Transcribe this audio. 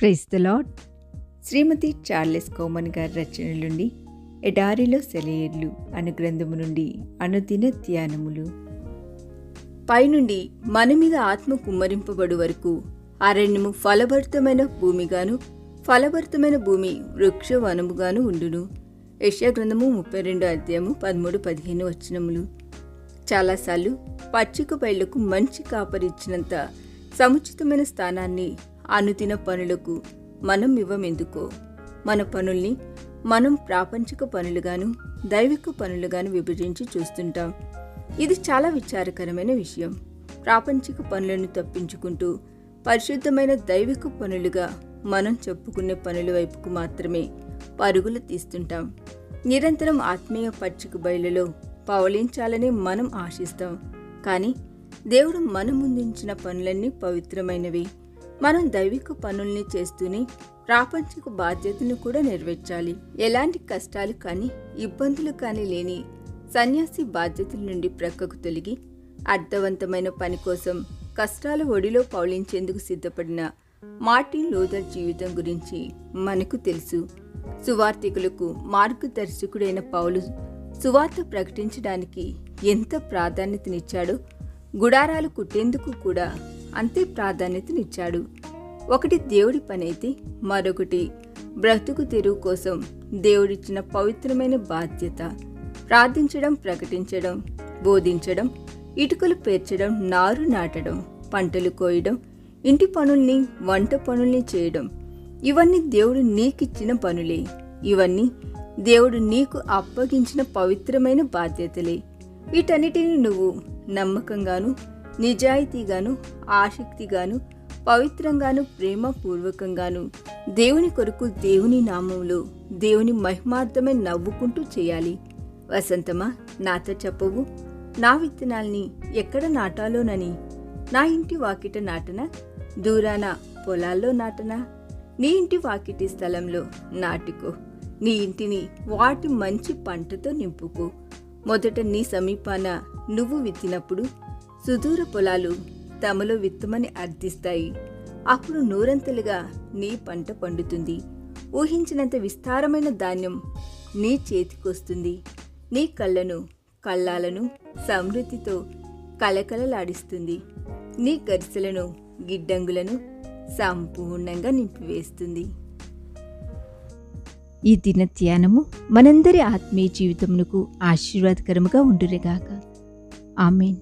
Praise the Lord Shrimati Charles Cowman గారి రచనల నుండి ఎడారిలో సెలయేర్లు అను గ్రంథము నుండి అనుదిన ధ్యానములు. పైనుండి మన మీద ఆత్మ కుమ్మరింపబడు వరకు అరణ్యము ఫలభరితమైన భూమిగాను ఫలభరితమైన భూమి వృక్ష వనముగాను ఉండును. యెషయా గ్రంథము ముప్పై రెండు అధ్యాయము పదమూడు పదిహేను వచనములు. చాలాసార్లు పచ్చిక బయళ్ళకు మంచి కాపరిచ్చినంత సముచితమైన స్థానాన్ని అనుదిన పనులకు మనం ఇవ్వమెందుకో? మన పనుల్ని మనం ప్రాపంచిక పనులుగాను దైవిక పనులుగాను విభజించి చూస్తుంటాం. ఇది చాలా విచారకరమైన విషయం. ప్రాపంచిక పనులను తప్పించుకుంటూ పరిశుద్ధమైన దైవిక పనులుగా మనం చెప్పుకునే పనుల వైపుకు మాత్రమే పరుగులు తీస్తుంటాం. నిరంతరం ఆత్మీయ పచ్చిక బయలులో పవలించాలని మనం ఆశిస్తాం. కానీ దేవుడు మన ముందుంచిన పనులన్నీ పవిత్రమైనవి. మనం దైవిక పనుల్ని చేస్తూనే ప్రాపంచిక బాధ్యతను కూడా నెరవేర్చాలి. ఎలాంటి కష్టాలు కానీ ఇబ్బందులు కానీ లేని సన్యాసి బాధ్యతల నుండి ప్రక్కకు తొలగి అర్థవంతమైన పని కోసం కష్టాల ఒడిలో పౌలించేందుకు సిద్ధపడిన మార్టిన్ లూథర్ జీవితం గురించి మనకు తెలుసు. సువార్థికులకు మార్గదర్శకుడైన పౌలు సువార్త ప్రకటించడానికి ఎంత ప్రాధాన్యతనిచ్చాడో గుడారాలు కుట్టేందుకు కూడా అంతే ప్రాధాన్యతనిచ్చాడు. ఒకటి దేవుడి పనైతే మరొకటి బ్రతుకు తెరువు కోసం దేవుడిచ్చిన పవిత్రమైన బాధ్యత. ప్రార్థించడం ప్రకటించడం బోధించడం ఇటుకలు పేర్చడం నారు నాటడం పంటలు కోయడం ఇంటి పనుల్ని వంట పనుల్ని చేయడం. ఇవన్నీ దేవుడు నీకిచ్చిన పనులే. ఇవన్నీ దేవుడు నీకు అప్పగించిన పవిత్రమైన బాధ్యతలే. వీటన్నిటిని నువ్వు నమ్మకంగాను నిజాయితీగాను ఆసక్తిగాను పవిత్రంగాను ప్రేమపూర్వకంగాను. దేవుని కొరకు దేవుని నామంలో దేవుని మహిమార్థమే నవ్వుకుంటూ చేయాలి. వసంతమా నాతో చెప్పవు. నా విత్తనాల్ని ఎక్కడ నాటాలోనని? నా ఇంటి వాకిట నాటనా? దూరాన పొలాల్లో నాటనా? నీ ఇంటి వాకిటి స్థలంలో నాటుకో. నీ ఇంటిని వాటి మంచి పంటతో నింపుకో. మొదట నీ సమీపాన నువ్వు విత్తినప్పుడు సుదూర పొలాలు తమలో విత్తమని అర్థిస్తాయి. అప్పుడు నూరంతలుగా నీ పంట పండుతుంది. ఊహించినంత విస్తారమైన ధాన్యం నీ చేతికొస్తుంది. నీ కళ్ళను కళ్ళాలను సమృద్ధితో కలకలలాడిస్తుంది. నీ గరిసెలను గిడ్డంగులను సంపూర్ణంగా నింపివేస్తుంది. ఈ దిన ధ్యానము మనందరి ఆత్మీయ జీవితమునకు ఆశీర్వాదకరముగా ఉండురేగాక ఆమెన్.